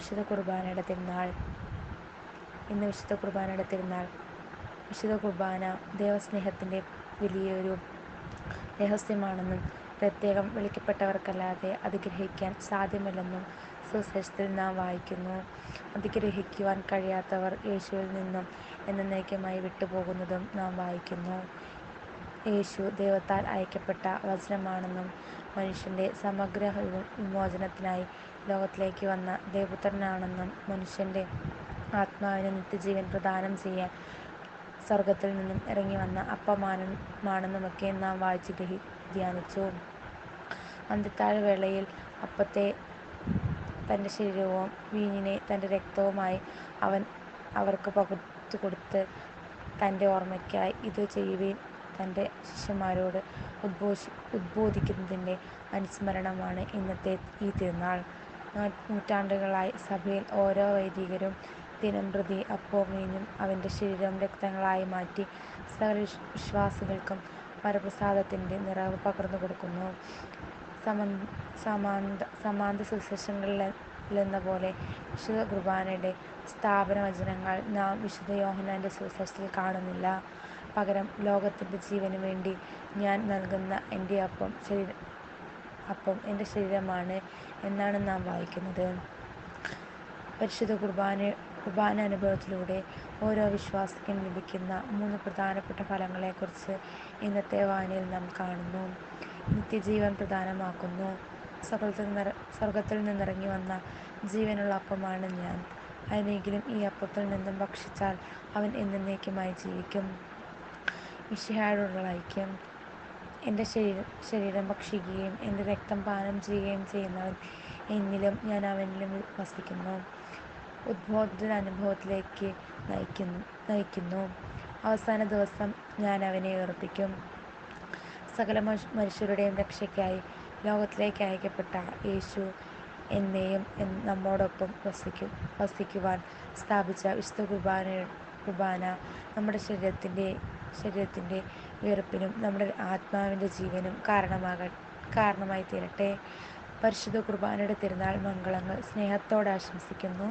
വിശുദ്ധ കുർബാനയുടെ തിരുനാൾ. ഇന്ന് വിശുദ്ധ കുർബാനയുടെ തിരുനാൾ. വിശുദ്ധ കുർബാന ദൈവസ്നേഹത്തിന്റെ വലിയൊരു രഹസ്യമാണെന്നും പ്രത്യേകം വിളിക്കപ്പെട്ടവർക്കല്ലാതെ അത് ഗ്രഹിക്കാൻ സാധ്യമല്ലെന്നും സുവിശേഷത്തിൽ നാം വായിക്കുന്നു. അത് ഗ്രഹിക്കുവാൻ കഴിയാത്തവർ യേശുവിൽ നിന്നും എന്നേക്കുമായി വിട്ടുപോകുന്നതും നാം വായിക്കുന്നു. യേശു ദൈവത്താൽ അയക്കപ്പെട്ട വചനമാണെന്നും മനുഷ്യന്റെ സമഗ്ര വിമോ- വിമോചനത്തിനായി ലോകത്തിലേക്ക് വന്ന ദൈവപുത്രനാണെന്നും മനുഷ്യന്റെ ആത്മാവിന് നിത്യജീവൻ പ്രദാനം ചെയ്യാൻ സ്വർഗത്തിൽ നിന്നും ഇറങ്ങി വന്ന അപ്പമാണെന്നുമൊക്കെ നാം വായിച്ച് ഗ്രഹി ധ്യാനിച്ചു. അന്ത്യത്താഴ വേളയിൽ അപ്പത്തെ തന്റെ ശരീരവും വീഞ്ഞിനെ തന്റെ രക്തവുമായി അവൻ അവർക്ക് പകുത്തു കൊടുത്ത് തന്റെ ഓർമ്മയ്ക്കായി ഇത് ചെയ്യുവിൻ തന്റെ ശിഷ്യന്മാരോട് ഉദ്ബോഷി ഉദ്ബോധിക്കുന്നതിന്റെ അനുസ്മരണമാണ് ഇന്നത്തെ ഈ തിരുനാൾ. നൂറ്റാണ്ടുകളായി സഭയിൽ ഓരോ വൈദികരും ദിനം പ്രതി അപ്പോമീനും അവന്റെ ശരീരം രക്തങ്ങളായി മാറ്റി സകല വിശ്- വിശ്വാസികൾക്കും വരപ്രസാദത്തിന്റെ നിറവ് പകർന്നു കൊടുക്കുന്നു. സമന്ത സമാന്ത സമാന്ത സുവിശേഷങ്ങളിലെന്ന പോലെ വിശുദ്ധ കുർബാനയുടെ സ്ഥാപന വചനങ്ങൾ നാം വിശുദ്ധ യോഹനാന്റെ സുവിശേഷത്തിൽ കാണുന്നില്ല. പകരം ലോകത്തിന്റെ ജീവന് വേണ്ടി ഞാൻ നൽകുന്ന എന്റെ അപ്പം ശരീര അപ്പം എന്റെ ശരീരമാണ് എന്നാണ് നാം വായിക്കുന്നത്. പരിശുദ്ധ കുർബാന കുർബാന അനുഭവത്തിലൂടെ ഓരോ വിശ്വാസിക്കും ലഭിക്കുന്ന മൂന്ന് പ്രധാനപ്പെട്ട ഫലങ്ങളെക്കുറിച്ച് ഇന്നത്തെ വായനയിൽ നാം കാണുന്നു. നിത്യജീവൻ പ്രദാനമാക്കുന്നു സ്വർഗത്തിൽ നിറ സ്വർഗത്തിൽ നിന്നിറങ്ങി വന്ന ജീവനുള്ള അപ്പമാണ് ഞാൻ. ആരെങ്കിലും ഈ അപ്പത്തിൽ നിന്നും ഭക്ഷിച്ചാൽ അവൻ എന്നേക്കുമായി ജീവിക്കും. മിശിഹായോടുള്ള ഐക്യം എന്റെ ശരീരം ശരീരം ഭക്ഷിക്കുകയും എന്റെ രക്തം പാനം ചെയ്യുകയും ചെയ്യുന്നവൻ എന്നിലും ഞാൻ അവനിലും വസിക്കുന്നു. ഉദ്ബോധന അനുഭവത്തിലേക്ക് നയിക്കുന്നു നയിക്കുന്നു. അവസാന ദിവസം ഞാൻ അവനെ ഉറപ്പിക്കും സകല മനുഷ്യ- മനുഷ്യരുടെയും രക്ഷയ്ക്കായി ലോകത്തിലേക്ക് അയക്കപ്പെട്ട യേശു എന്നെയും നമ്മോടൊപ്പം വസിക്കും വസിക്കുവാൻ സ്ഥാപിച്ച വിശുദ്ധ കുർബാന കുർബാന നമ്മുടെ ശരീരത്തിന്റെ ശരീരത്തിന്റെ വിയർപ്പിനും നമ്മുടെ ആത്മാവിന്റെ ജീവനും കാരണമാക കാരണമായി തീരട്ടെ പരിശുദ്ധ കുർബാനയുടെ തിരുനാൾ മംഗളങ്ങൾ സ്നേഹത്തോടെ ആശംസിക്കുന്നു.